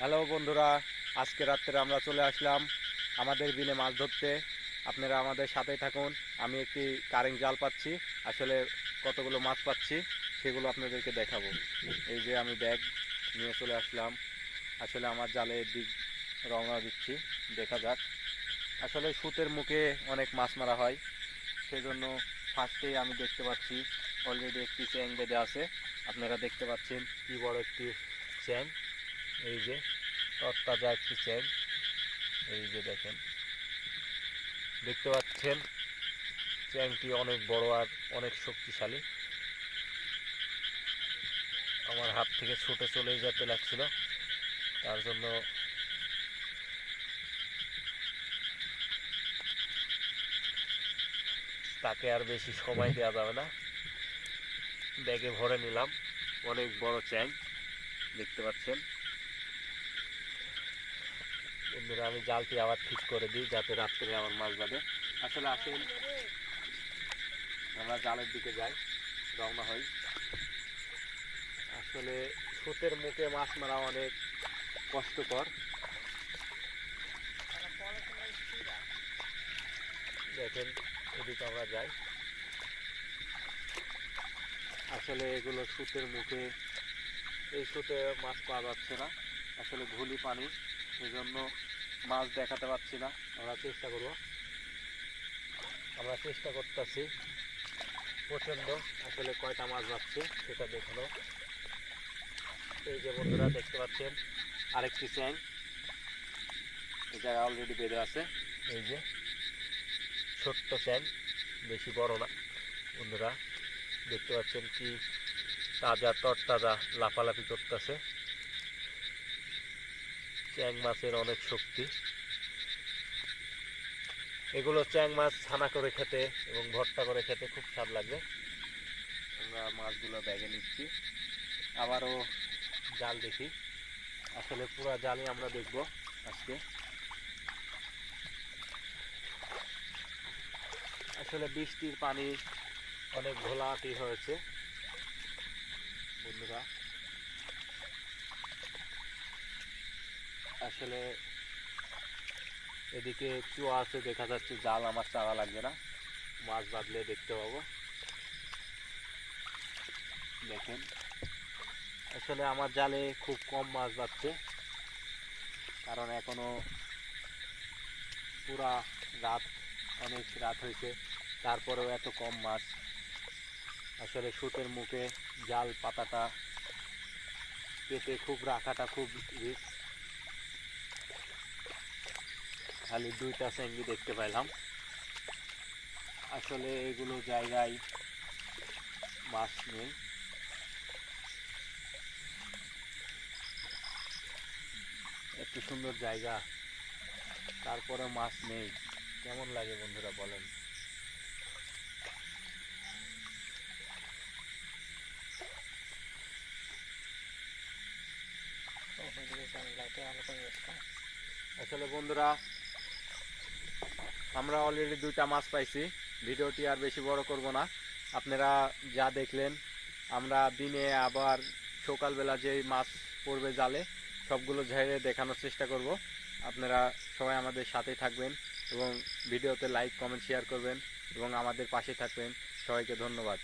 Hello বন্ধুরা, আজকে রাত্রে আমরা চলে আসলাম আমাদের বিলে মাছ ধরতে। আপনারা আমাদের সাথেই থাকুন, আমি একটি কারেন্ট জাল পাচ্ছি, আসলে কতগুলো মাছ পাচ্ছি সেগুলো আপনাদেরকে দেখাবো। এই যে আমি ব্যাগ নিয়ে চলে আসলাম, আসলে আমার জালের দিক রওনা দিচ্ছি, দেখা যাক। আসলে সুতের মুখে অনেক মাছ মারা হয়, সেজন্য ফার্স্টেই আমি দেখতে পাচ্ছি অলরেডি একটি চ্যাং বেঁধে আছে, আপনারা দেখতে পাচ্ছেন কি বড় একটি চ্যাং। এই যে তরতাজা একটি চ্যাং এই যে দেখেন। দেখতে পাচ্ছেন চ্যাংটি অনেক বড় আর অনেক শক্তিশালী। আমার হাত থেকে ছুটে চলে যেতে লাগছিল। তার জন্য তাকে আর বেশি সময় দেওয়া যাবে না। ব্যাগে ভরে নিলাম। অনেক বড় চ্যাং দেখতে পাচ্ছেন। বন্ধুরা, আমি জালটি আবার ঠিক করে দিই যাতে রাত্রে আমার মাছ বাঁধে। আসলে আসেন, আমরা জালের দিকে যাই, রওনা হই। আসলে সুতের মুখে মাছ মারা অনেক কষ্টকর। দেখেন, এদিকে আমরা যাই। আসলে এগুলো সুতের মুখে, এই সুতে মাছ পাওয়া যাচ্ছে না। আসলে ঘুলি পানি এই জন্য মাছ দেখাতে পাচ্ছি না। আমরা চেষ্টা করব। আমরা চেষ্টা করতেছি। প্রচণ্ড আসলে কয়টা মাছ যাচ্ছে সেটা দেখানো। এই যে বন্ধুরা, দেখতে পাচ্ছেন, আরেকটি চ্যাং এই অলরেডি বেঁধে আছে। এই যে ছোট্ট চ্যাং বেশি বড় না। বন্ধুরা, দেখতে পাচ্ছেন কি তাজা, তরতাজা লাফালাফি করতেছে। চ্যাং মাছের অনেক শক্তি। এগুলো চ্যাং মাছ ছানা করে খেতে এবং ভর্তা করে খেতে খুব স্বাদ লাগবে আমরা মাছগুলো ব্যাগে নিচ্ছি। আবারও জাল দেখি। আসলে পুরা জালই আমরা দেখব আজকে। আসলে বৃষ্টির পানি অনেক ঘোলাটি হয়েছে। বন্ধুরা আসলে এদিকে চুয়া আছে, দেখা যাচ্ছে জাল আমার চাওয়া লাগবে না। মাছ বাঁধলে দেখতে পাবো। দেখেন। আসলে আমার জালে খুব কম মাছ বাঁধছে, কারণ এখনও পুরা রাত, অনেক রাত হয়েছে, তারপরেও এত কম মাছ। আসলে সুতের মুখে জাল পাতাটা পেতে খুব রাখাটা খুব রিস্ক। খালি দুইটা স্যাঙ্গি দেখতে পাইলাম। আসলে এগুলো জায়গায় মাছ নেই। এত সুন্দর জায়গা তারপরে মাছ নেই। কেমন লাগে বন্ধুরা বলেন? আসলে বন্ধুরা আমরা অলরেডি দুইটা মাছ পাইছি। ভিডিওটি আর বেশি বড় করব না। আপনারা যা দেখলেন, আমরা দিনে আবার সকালবেলা যে মাছ পড়বে জালে, সবগুলো ঝেড়ে দেখানোর চেষ্টা করব। আপনারা সবাই আমাদের সাথে থাকবেন এবং ভিডিওতে লাইক কমেন্ট শেয়ার করবেন এবং আমাদের পাশে থাকবেন। সবাইকে ধন্যবাদ।